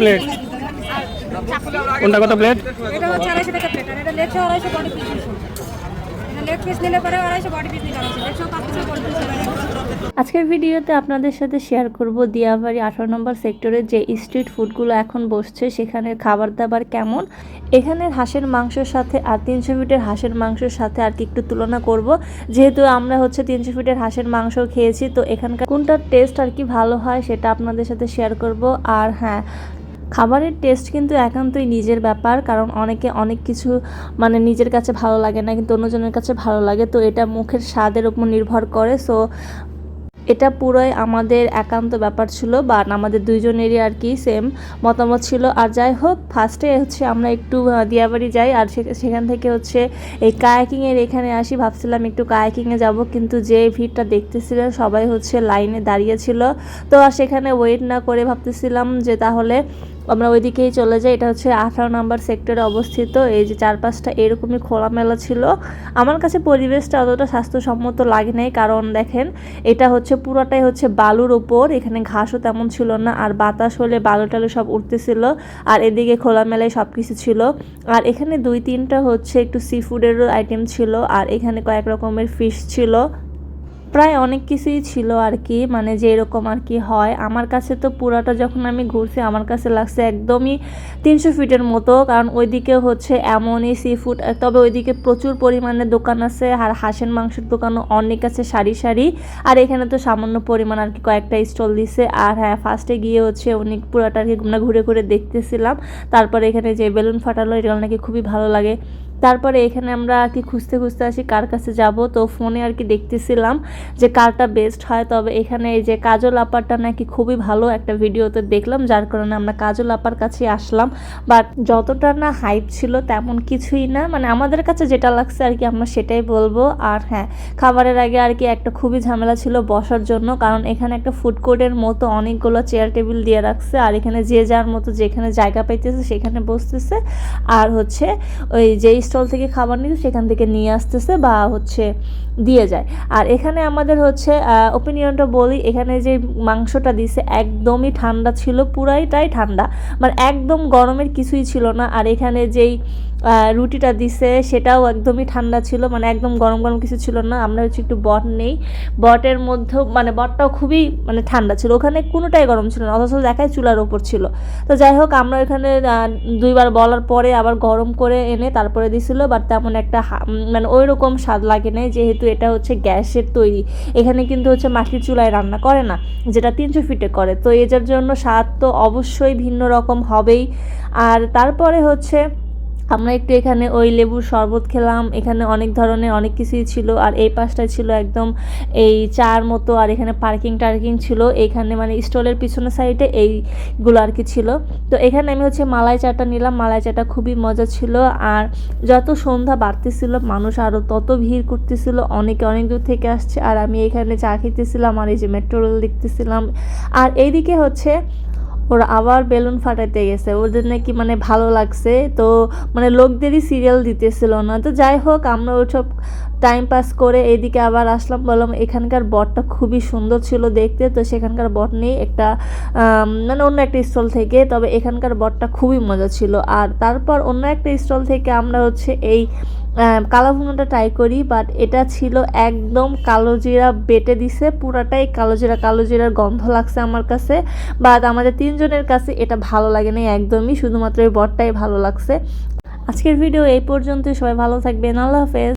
Plate কোনটা কত plate এটা হচ্ছে আড়াইশো টাকা প্লেট আর এটা লেটসও আড়াইশো বডি পিস লেগ পিস নিলে পরে আড়াইশো বডি পিস নিলে আড়াইশো লেটসও পাঁচ পিস বডি পিস আজকের ভিডিওতে আপনাদের সাথে শেয়ার করব দিয়াবাড়ি আঠারো নম্বর সেক্টরে যে স্ট্রিট ফুডগুলো এখন বসছে সেখানের খাবার দাবার কেমন? এখানের হাঁসের মাংসের সাথে আর তিনশো ফিটের হাঁসের মাংসের সাথে আর কি একটু তুলনা করব। যেহেতু আমরা হচ্ছে তিনশো ফিটের হাঁসের মাংস খেয়েছি তো এখানকার কোনটার টেস্ট আর কি ভালো হয় সেটা আপনাদের সাথে শেয়ার করব। আর হ্যাঁ খাবারের টেস্ট কিন্তু একান্তই নিজের ব্যাপার, কারণ অনেকে অনেক কিছু মানে নিজের কাছে ভালো লাগে না, কিন্তু অন্যজনের কাছে ভালো লাগে। তো এটা মুখের স্বাদের উপর নির্ভর করে। সো এটা পুরোই আমাদের একান্ত ব্যাপার ছিল বা আমাদের দুইজনেরই আর কি সেম মতামত ছিল। আর যাই হোক ফার্স্টে হচ্ছে আমরা একটু দিয়াবাড়ি যাই, আর সেখান থেকে হচ্ছে এই কায়াকিংয়ের এখানে আসি। ভাবছিলাম একটু কায়াকিংয়ে যাব, কিন্তু যে ভিড়টা দেখতেছিলেন, সবাই হচ্ছে লাইনে দাঁড়িয়েছিল তো আর সেখানে ওয়েট না করে ভাবতেছিলাম যে তাহলে আমরা ওইদিকেই চলে যাই। এটা হচ্ছে আঠারো নম্বর সেক্টরে অবস্থিত। এই যে চারপাশটা এরকমই খোলামেলা ছিল। আমার কাছে পরিবেশটা অতটা স্বাস্থ্যসম্মত লাগে নাই। কারণ দেখেন, এটা হচ্ছে পুরোটাই হচ্ছে বালুর ওপর এখানে ঘাসও তেমন ছিল না। আর বাতাস হলে বালু টালু সব উঠতেছিল আর এদিকে খোলামেলায় সব কিছু ছিল। আর এখানে দুই তিনটা হচ্ছে একটু সি ফুডেরও আইটেম ছিল। আর এখানে কয়েক রকমের ফিশ ছিল। প্রায় অনেক কিছুই ছিল আর কি মানে যে এরকম আর কি হয়। আমার কাছে তো পুরাটা যখন আমি ঘুরছি, আমার কাছে লাগছে একদমই তিনশো ফিটের মতো, কারণ ওইদিকে হচ্ছে এমনই সি ফুড তবে ওইদিকে প্রচুর পরিমাণে দোকান আছে, আর হাঁসের মাংসের দোকানও অনেক আছে সারি সারি। আর এখানে তো সামান্য পরিমাণ আর কি কয়েকটা স্টল দিছে, আর হ্যাঁ ফার্স্টে গিয়ে হচ্ছে অনেক পুরাটা আর কি ঘুরে ঘুরে দেখতেছিলাম। তারপরে এখানে যে বেলুন ফাটালো এটা নাকি খুবই ভালো লাগে। তারপরে এখানে আমরা আর কি খুঁজতে খুঁজতে আসি কার কাছে যাব। তো ফোনে আর কি দেখতেছিলাম যে কারটা বেস্ট হয়। তবে এখানে এই যে কাজল আপারটা নাকি খুবই ভালো একটা ভিডিওতে দেখলাম, যার কারণে আমরা কাজল আপার কাছে আসলাম। বাট যতটা না হাইপ ছিল তেমন কিছুই না। মানে আমাদের কাছে যেটা লাগছে আর কি আমরা সেটাই বলব। আর হ্যাঁ খাবারের আগে আর কি একটা খুবই ঝামেলা ছিল বসার জন্য। কারণ এখানে একটা ফুড কোর্টের মতো অনেকগুলো চেয়ার টেবিল দিয়ে রাখছে। আর এখানে যে যার মতো যেখানে জায়গা পাইতেছে সেখানে বসতেছে। আর হচ্ছে ওই যে স্টল থেকে খাবার নিয়ে সেখান থেকে নিয়ে আসতেছে বা হচ্ছে দিয়ে যায়। আর এখানে আমাদের হচ্ছে ওপিনিয়নটা বলি, এখানে যে মাংসটা দিছে একদমই ঠান্ডা ছিল, পুরাইটাই ঠান্ডা। মানে একদম গরমের কিছুই ছিল না। আর এখানে যেই রুটিটা দিছে, সেটাও একদমই ঠান্ডা ছিল মানে একদম গরম গরম কিছু ছিল না, আমরা হচ্ছে একটু বট নেই। বটের মধ্যেও মানে বটটাও খুবই মানে ঠান্ডা ছিল, ওখানে কোনোটাই গরম ছিল না, অথচ দেখায় চুলার ওপর ছিল। তো যাই হোক, আমরা এখানে দুইবার বলার পরে আবার গরম করে এনে তারপরে দিছিল বাট তেমন একটা মানে ওই রকম স্বাদ লাগে নাই, যেহেতু এটা হচ্ছে গ্যাসের তৈরি। এখানে কিন্তু হচ্ছে মাটির চুলায় রান্না করে না, যেটা তিনশো ফিটে করে। তো এটার জন্য স্বাদ তো অবশ্যই ভিন্ন রকম হবেই। আর তারপরে হচ্ছে আমরা একটু এখানে ওই লেবুর শরবত খেলাম। এখানে অনেক ধরনের অনেক কিছুই ছিল। আর এই পাশটায় ছিল একদম এই চার মতো আর এখানে পার্কিং টার্কিং ছিল। এখানে মানে স্টলের পিছনের সাইডে এইগুলো আর কি ছিল। তো এখানে আমি হচ্ছে মালাই চাটা নিলাম। মালাই চাটা খুবই মজা ছিল। আর যত সন্ধ্যা বাড়তেছিল, মানুষ আরও তত ভিড় করতেছিল। অনেকে অনেক দূর থেকে আসছে। আর আমি এখানে চা খেতেছিলাম আর এই যে মেট্রো রেল দেখতেছিলাম। আর এইদিকে হচ্ছে ওরা আবার বেলুন ফাটাইতে গেছে। ওদের নাকি মানে ভালো লাগছে। তো মানে লোকদেরই সিরিয়াল দিতেছিল না। তো যাই হোক, আমরা ওসব টাইম পাস করে এদিকে আবার আসলাম। বললাম, এখানকার বটটা খুবই সুন্দর ছিল দেখতে। তো সেখানকার বট নেই। একটা মানে অন্য একটা স্টল থেকে। তবে এখানকার বটটা খুবই মজা ছিল। আর তারপর অন্য একটা স্টল থেকে আমরা হচ্ছে এই কালো ভুনাটা ট্রাই করি বাট এটা ছিল একদম কালো জিরা বেটে দিছে, পুরাটাই কালো জিরা, কালো জিরার গন্ধ লাগছে আমার কাছে বাট আমাদের তিনজনের কাছে এটা ভালো লাগে না একদমই, শুধুমাত্র এই বটটাই ভালো লাগছে। আজকের ভিডিও এই পর্যন্ত সবাই ভালো থাকবেন, আল্লাহ হাফেজ।